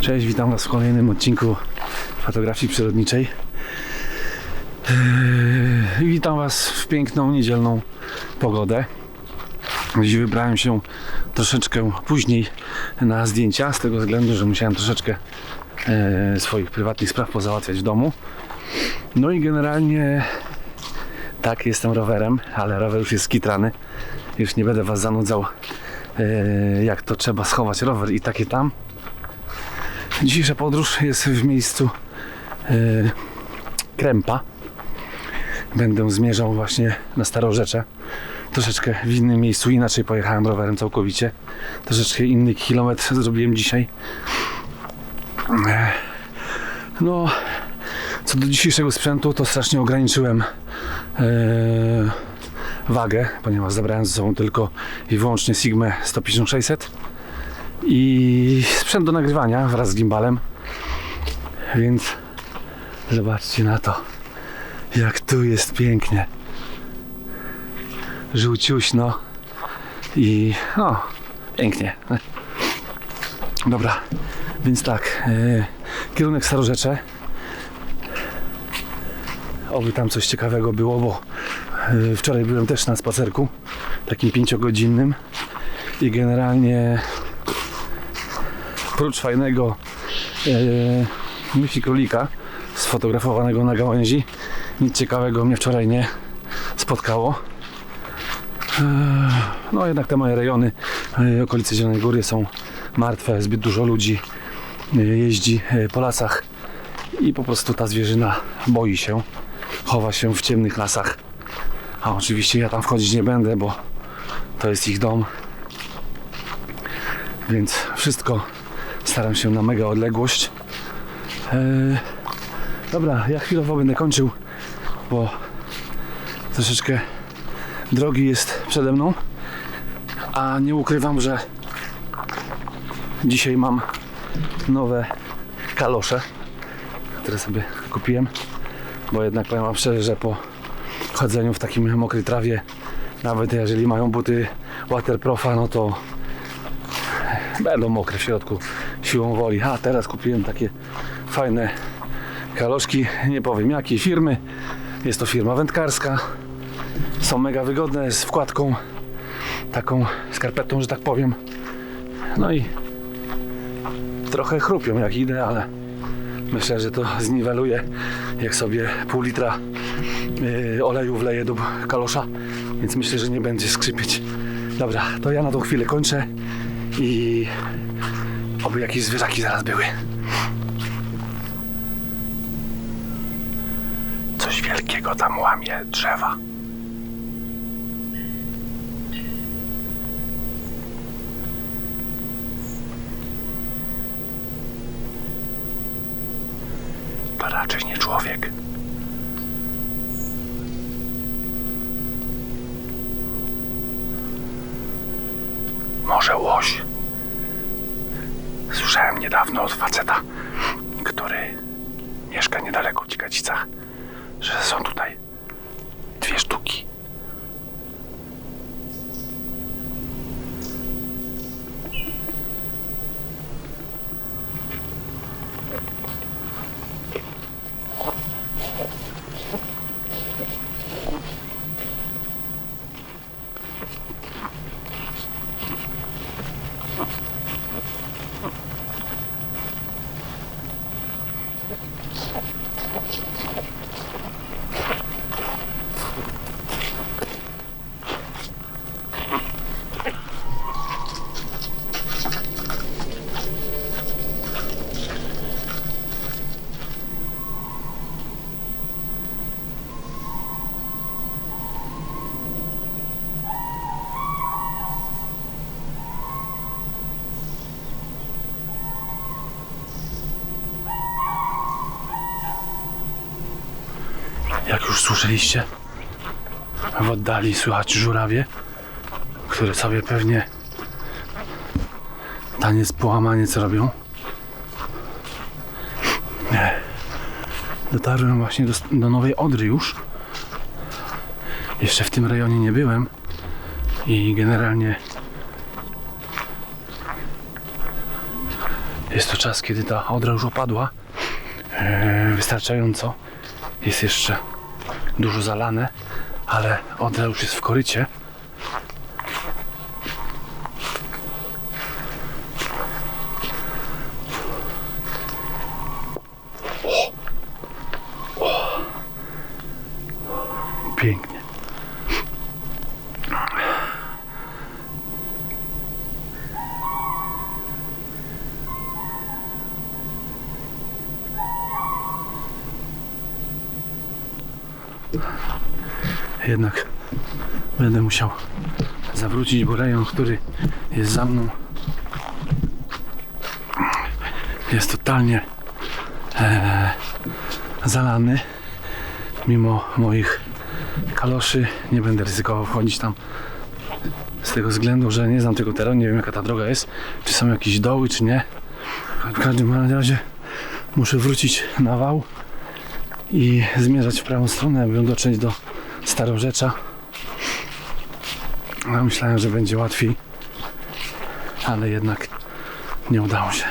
Cześć, witam Was w kolejnym odcinku fotografii przyrodniczej. Yy, Witam Was w piękną niedzielną pogodę. Dziś wybrałem się troszeczkę później na zdjęcia, z tego względu, że musiałem troszeczkę e, swoich prywatnych spraw pozałatwiać w domu. No i generalnie tak, jestem rowerem, ale rower już jest skitrany. Już nie będę Was zanudzał, e, jak to trzeba schować rower i takie tam. Dzisiejsza podróż jest w miejscu e, Krępa. Będę zmierzał właśnie na Starorzecze. Troszeczkę w innym miejscu, inaczej pojechałem rowerem całkowicie. Troszeczkę inny kilometr zrobiłem dzisiaj. E, No, co do dzisiejszego sprzętu, to strasznie ograniczyłem e, wagę, ponieważ zabrałem ze sobą tylko i wyłącznie Sigmę 15600 i sprzęt do nagrywania wraz z gimbalem. Więc zobaczcie na to, jak tu jest pięknie. Żółciuśno i no, pięknie. Dobra, więc tak, e, kierunek Starorzecze. Oby tam coś ciekawego było, bo e, wczoraj byłem też na spacerku, takim pięciogodzinnym i generalnie prócz fajnego e, królika sfotografowanego na gałęzi, nic ciekawego mnie wczoraj nie spotkało. E, no jednak te moje rejony, e, okolice Zielonej Góry są martwe, zbyt dużo ludzi e, jeździ e, po lasach i po prostu ta zwierzyna boi się, chowa się w ciemnych lasach. A oczywiście ja tam wchodzić nie będę, bo to jest ich dom. Więc wszystko staram się na mega odległość. Eee, dobra, ja chwilowo będę kończył, bo troszeczkę drogi jest przede mną. A nie ukrywam, że dzisiaj mam nowe kalosze, które sobie kupiłem. Bo jednak powiem Wam szczerze, że po chodzeniu w takim mokrej trawie, nawet jeżeli mają buty waterprofa, no to będą mokre w środku siłą woli. A teraz kupiłem takie fajne kaloszki, nie powiem jakiej firmy. Jest to firma wędkarska. Są mega wygodne z wkładką, taką skarpetą, że tak powiem. No i trochę chrupią jak idę, ale myślę, że to zniweluje jak sobie pół litra yy, oleju wleję do kalosza, więc myślę, że nie będzie skrzypieć. Dobra, to ja na tą chwilę kończę i oby jakieś zwierzaki zaraz były. Coś wielkiego tam łamie drzewa. To raczej nie człowiek. Może łoś. Niedawno od faceta, który mieszka niedaleko w Cikacicach, że są tutaj Jak już słyszeliście, w oddali słychać żurawie, które sobie pewnie taniec połamaniec robią. Dotarłem właśnie do, do Nowej Odry już. Jeszcze w tym rejonie nie byłem i generalnie Jest to czas, kiedy ta odra już opadła e, wystarczająco. Jest jeszcze dużo zalane, ale odra już jest w korycie. Pięknie. Jednak będę musiał zawrócić, bo rejon, który jest za mną jest totalnie e, zalany. Mimo moich kaloszy nie będę ryzykował wchodzić tam z tego względu, że nie znam tego terenu, nie wiem jaka ta droga jest, czy są jakieś doły, czy nie. W każdym razie muszę wrócić na wał i zmierzać w prawą stronę, aby dotrzeć do Starorzecza. Ja myślałem, że będzie łatwiej, ale jednak nie udało się.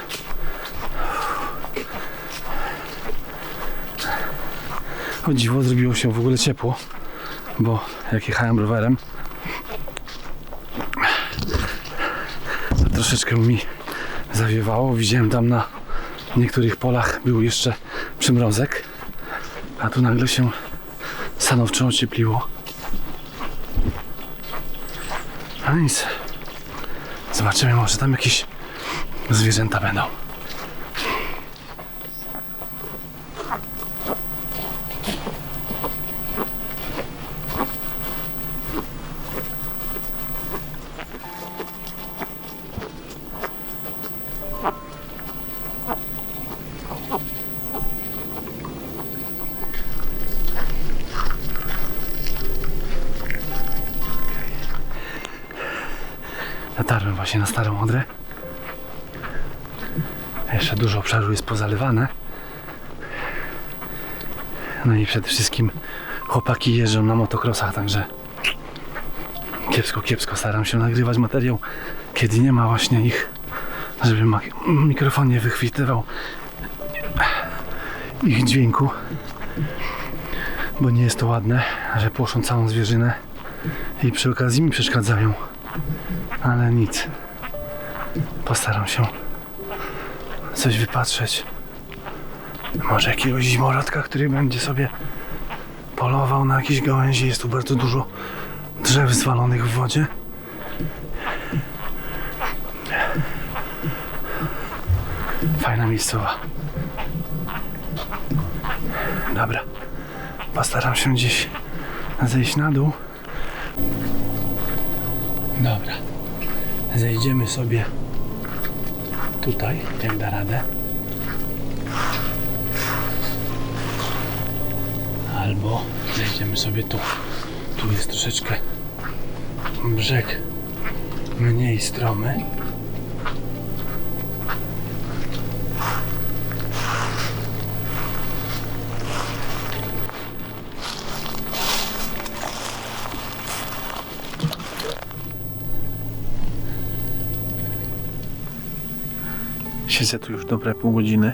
O dziwo, zrobiło się w ogóle ciepło, bo jak jechałem rowerem, to troszeczkę mi zawiewało. Widziałem tam na niektórych polach był jeszcze przymrozek, a tu nagle się stanowczo ociepliło. A nic. Zobaczymy, może tam jakieś zwierzęta będą. Właśnie na starą Odrę. Jeszcze dużo obszaru jest pozalewane. No i przede wszystkim chłopaki jeżdżą na motokrosach, także kiepsko, kiepsko staram się nagrywać materiał, kiedy nie ma właśnie ich, żeby mikrofon nie wychwytywał ich dźwięku, bo nie jest to ładne, że płoszą całą zwierzynę i przy okazji mi przeszkadzają ale nic. Postaram się coś wypatrzeć. Może jakiegoś zimorodka, który będzie sobie polował na jakieś gałęzi. Jest tu bardzo dużo drzew zwalonych w wodzie. Fajna miejscowa. Dobra. Postaram się gdzieś zejść na dół. Dobra. Zejdziemy sobie tutaj, jak da radę. Albo zejdziemy sobie tu. Tu jest troszeczkę brzeg mniej stromy. Siedzę tu już dobre pół godziny.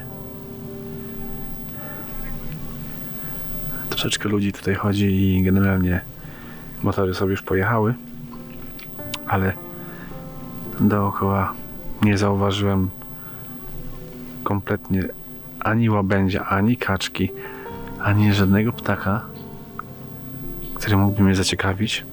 Troszeczkę ludzi tutaj chodzi i generalnie motory sobie już pojechały, ale dookoła nie zauważyłem kompletnie ani łabędzia, ani kaczki, ani żadnego ptaka, który mógłby mnie zaciekawić.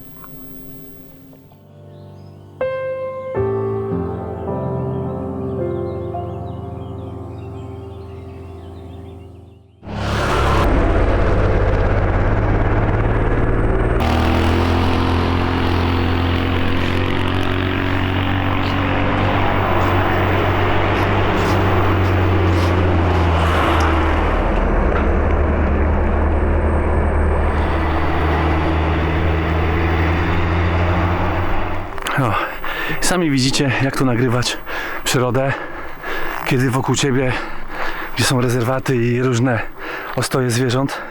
Sami widzicie, jak tu nagrywać przyrodę, kiedy wokół ciebie, gdzie są rezerwaty i różne ostoje zwierząt,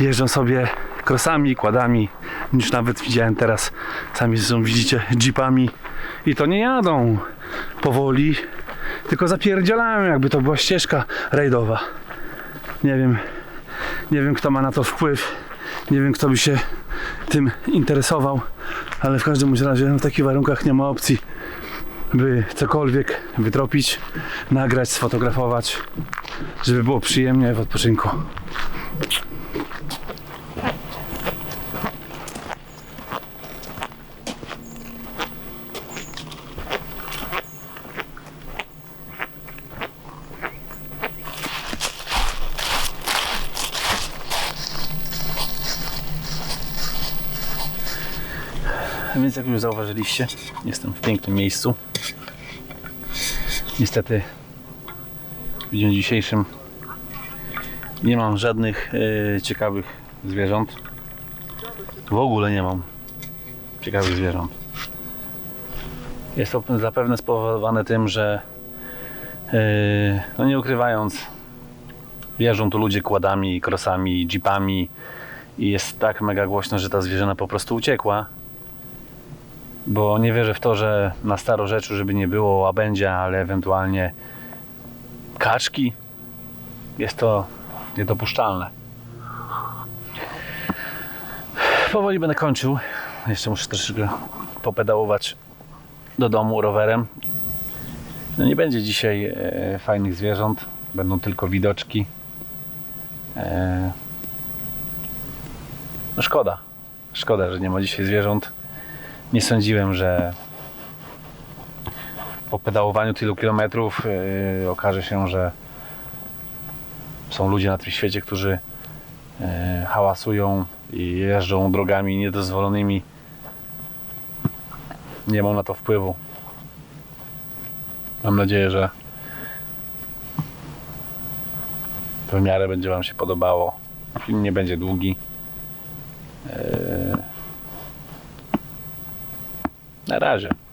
jeżdżą sobie krosami, kładami, już nawet widziałem teraz, sami zresztą widzicie, jeepami i to nie jadą powoli, tylko zapierdzielałem, jakby to była ścieżka rajdowa. Nie wiem, nie wiem kto ma na to wpływ, nie wiem kto by się tym interesował, ale w każdym razie w takich warunkach nie ma opcji, by cokolwiek wytropić, nagrać, sfotografować, żeby było przyjemnie w odpoczynku. Więc jak już zauważyliście, jestem w pięknym miejscu. Niestety w dniu dzisiejszym nie mam żadnych e, ciekawych zwierząt. W ogóle nie mam ciekawych zwierząt. Jest to zapewne spowodowane tym, że e, no nie ukrywając jeżdżą tu ludzie kładami, krosami, jeepami i jest tak mega głośno, że ta zwierzyna po prostu uciekła bo nie wierzę w to, że na starorzeczu, żeby nie było łabędzia, ale ewentualnie kaczki, jest to niedopuszczalne. Powoli będę kończył. Jeszcze muszę troszeczkę popedałować do domu rowerem. No nie będzie dzisiaj e, fajnych zwierząt, będą tylko widoczki. E, no szkoda. Szkoda, że nie ma dzisiaj zwierząt nie sądziłem, że po pedałowaniu tylu kilometrów yy, okaże się, że są ludzie na tym świecie, którzy yy, hałasują i jeżdżą drogami niedozwolonymi. Nie mam na to wpływu. Mam nadzieję, że w miarę będzie Wam się podobało. Film nie będzie długi. Yy, na razie.